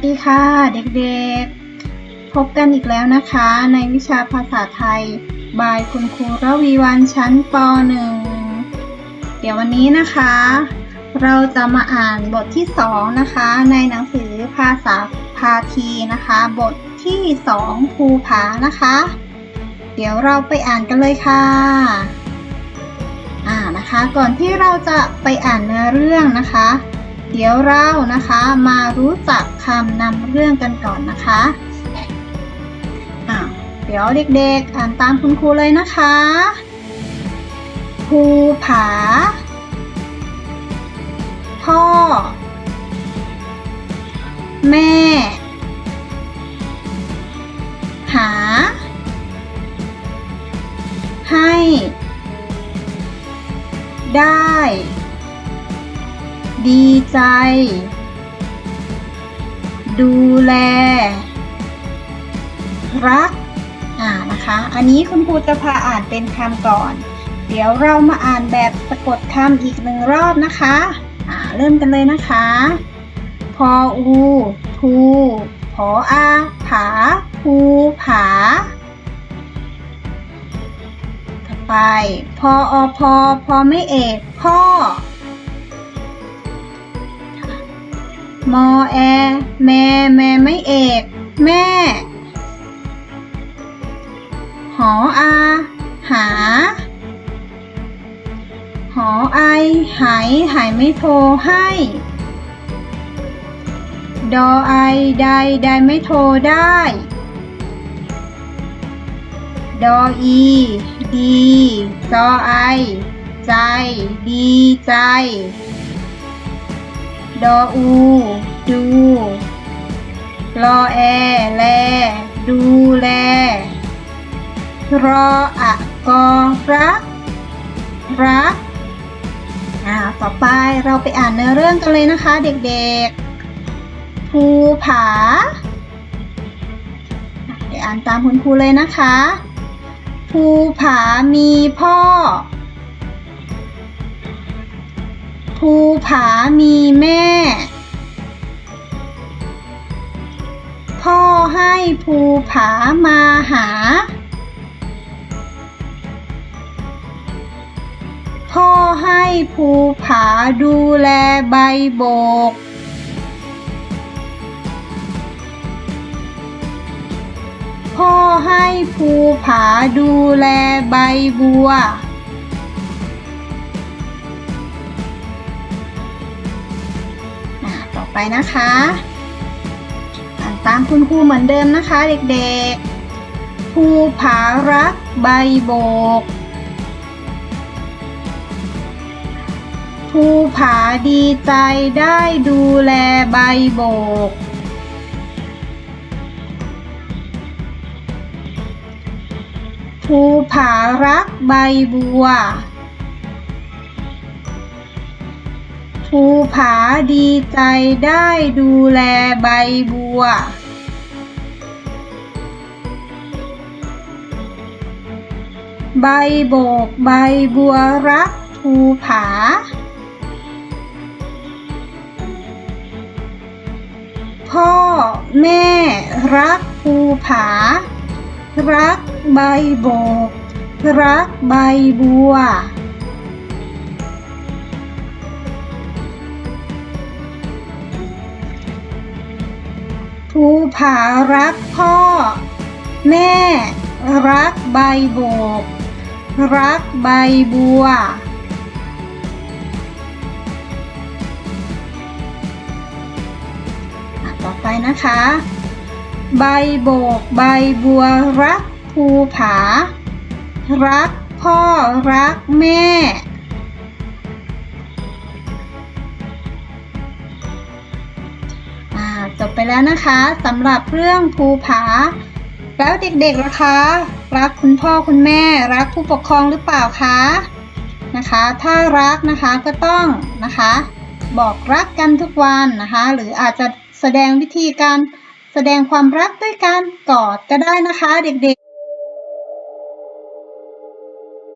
วัสดีค่ะเด็กๆ พบกันอีกแล้วนะคะ ในวิชาภาษาไทย บายคุณครูระวีวันชั้นป .1 เดี๋ยววันนี้นะคะ เราจะมาอ่านบทที่ 2 นะคะ ในหนังสือภาษาพาทีนะคะ บทที่ 2 ภูผานะคะ เดี๋ยวเราไปอ่านกันเลยค่ะอ่านะคะ ก่อนที่เราจะไปอ่านเนื้อเรื่องนะคะ เดี๋ยวเรานะคะมารู้จักคำนำเรื่องกันก่อนนะคะอ่าเดี๋ยวเด็กๆ อ่านตามคุณครูเลยนะคะภูผา พ่อ แม่ หา ให้ ได้ ดีใจ ดูแล รัก อ่านะคะ อันนี้คุณครูจะพาอ่านเป็นคำก่อน เดี๋ยวเรามาอ่านแบบสะกดคำอีกหนึ่งรอบนะคะ อ่า เริ่มกันเลยนะคะ พออูภูผออาผาภูผาต่อไป พออพอพอไม่เอก พ่อ มอแอ แม่ แม่ไม่เอก แม่ หออา หา หอไอ หาย หายไม่โทรให้ ดอไอ ได้ได้ไม่โทรได้ ดออี ดี ซอไอ ใจ ดีใจ ดออู ดูรอแอ แล ดูแล รออะกอรัก รัก อ่า ต่อไปเราไปอ่านเนื้อเรื่องกันเลยนะคะเด็กๆ ภูผาเดี๋ยวอ่านตามคุณครูเลยนะคะ ภูผามีพ่อ ภูผามีแม่ พ่อให้ภูผามาหา พ่อให้ภูผาดูแลใบโบก พ่อให้ภูผาดูแลใบบัว ไปนะคะอ่านตามคุณครูเหมือนเดิมนะคะเด็กๆ ภูผารักใบโบก ภูผาดีใจได้ดูแลใบโบก ภูผารักใบบัว ภูผาดีใจได้ดูแลใบบัว ใบโบกใบบัวรักภูผา พ่อแม่รักภูผา รักใบโบก รักใบบัว ภูผารักพ่อ แม่ รักใบโบก รักใบบัว ต่อไปนะคะ ใบโบกใบบัวรักภูผา รักพ่อรักแม่ ไปแล้วนะคะสำหรับเรื่องภูผา แล้วเด็กๆล่ะคะ รักคุณพ่อคุณแม่ รักผู้ปกครองหรือเปล่าคะนะคะ ถ้ารักนะคะก็ต้องนะคะ บอกรักกันทุกวันนะคะ หรืออาจจะแสดงวิธีการแสดงความรักด้วยการกอดก็ได้นะคะ เด็กๆ